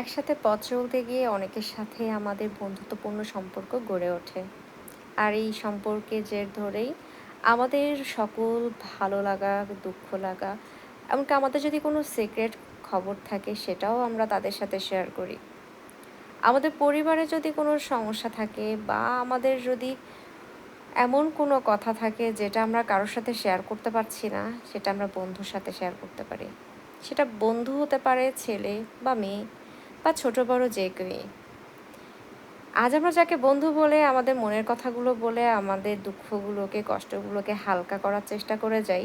একসাথে পথ চলতে গিয়ে অনেকের সাথে আমাদের বন্ধুত্বপূর্ণ সম্পর্ক গড়ে ওঠে। আর এই সম্পর্কে জের ধরেই আমাদের সকল ভালো লাগা, দুঃখ লাগা, এমনকি আমাদের যদি কোনো সিক্রেট খবর থাকে সেটাও আমরা তাদের সাথে শেয়ার করি। আমাদের পরিবারে যদি কোনো সমস্যা থাকে বা আমাদের যদি এমন কোনো কথা থাকে যেটা আমরা কারোর সাথে শেয়ার করতে পারছি না, সেটা আমরা বন্ধুর সাথে শেয়ার করতে পারি। সেটা বন্ধু হতে পারে ছেলে বা মেয়ে বা ছোট বড় যে কেউই। আজ আমরা যাকে বন্ধু বলে আমাদের মনের কথাগুলো বলে আমাদের দুঃখগুলোকে, কষ্টগুলোকে হালকা করার চেষ্টা করে যাই,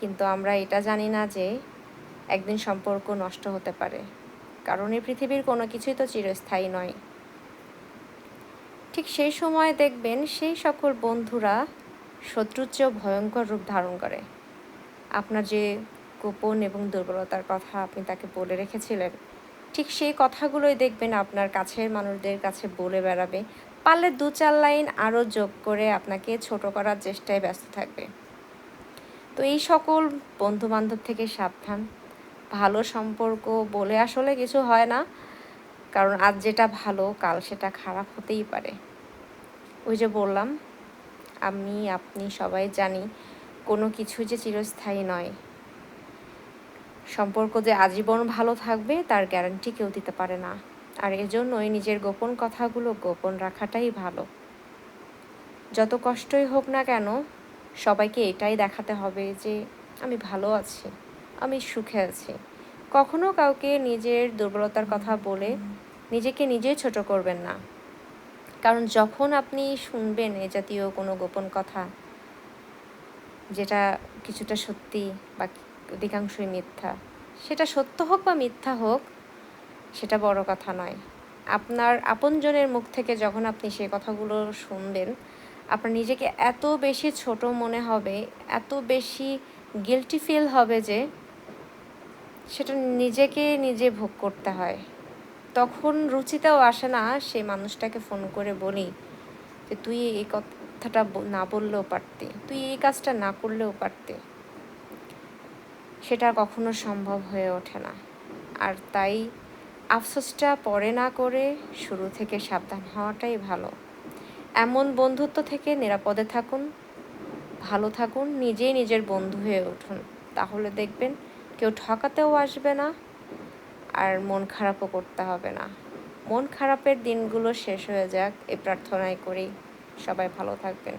কিন্তু আমরা এটা জানি না যে একদিন সম্পর্ক নষ্ট হতে পারে। কারণ এই পৃথিবীর কোনো কিছুই তো চিরস্থায়ী নয়। ঠিক সেই সময় দেখবেন সেই সকল বন্ধুরা শত্রুর চেয়েও ভয়ঙ্কর রূপ ধারণ করে। আপনার যে গোপন এবং দুর্বলতার কথা আপনি তাকে বলে রেখেছিলেন ঠিক সেই কথাগুলোই দেখবেন আপনার কাছের মানুষদের কাছে বলে বেড়াবে। পারলে দু চার লাইন আরও যোগ করে আপনাকে ছোট করার চেষ্টায় ব্যস্ত থাকবে। তো এই সকল বন্ধু বান্ধব থেকে সাবধান। ভালো সম্পর্ক বলে আসলে কিছু হয় না। কারণ আজ যেটা ভালো, কাল সেটা খারাপ হতেই পারে। ওই যে বললাম, আমি, আপনি সবাই জানি কোনো কিছু যে চিরস্থায়ী নয়। সম্পর্ক যে আজীবন ভালো থাকবে, তার গ্যারান্টি কেউ দিতে পারে না। আর এজন্যই নিজের গোপন কথাগুলো গোপন রাখাটাই ভালো। যত কষ্টই হোক না কেন, সবাইকে এটাই দেখাতে হবে যে, আমি ভালো আছি, আমি সুখে আছি। কখনো কাউকে নিজের দুর্বলতার কথা বলে নিজেকে নিজেই ছোট করবেন না। কারণ যখন আপনি শুনবেন এ জাতীয় কোনো গোপন কথা, যেটা কিছুটা সত্যি বা অধিকাংশই মিথ্যা। সেটা সত্য হোক বা মিথ্যা হোক, সেটা বড় কথা নয়। আপনার আপনজনের মুখ থেকে যখন আপনি সেই কথাগুলো শুনবেন, আপনার নিজেকে এত বেশি ছোট মনে হবে, এত বেশি গিলটি ফিল হবে যে, সেটা নিজেকে নিজে ভোগ করতে হয়। তখন রুচিতেও আসে না সেই মানুষটাকে ফোন করে বলি যে, তুই এই কথাটা না বললেও পারতি। তুই এই কাজটা না করলেও পারতি। সেটা কখনো সম্ভব হয়ে ওঠে না। আর তাই আফসোসটা পরে না করে শুরু থেকে সাবধান হওয়াটাই ভালো। এমন বন্ধুত্ব থেকে নিরাপদে থাকুন, ভালো থাকুন, নিজেই নিজের বন্ধু হয়ে উঠুন। তাহলে দেখবেন কেউ ঠকাতেও আসবে না আর মন খারাপও করতে হবে না। মন খারাপের দিনগুলো শেষ হয়ে যাক, এই প্রার্থনাই করি। সবাই ভালো থাকবেন।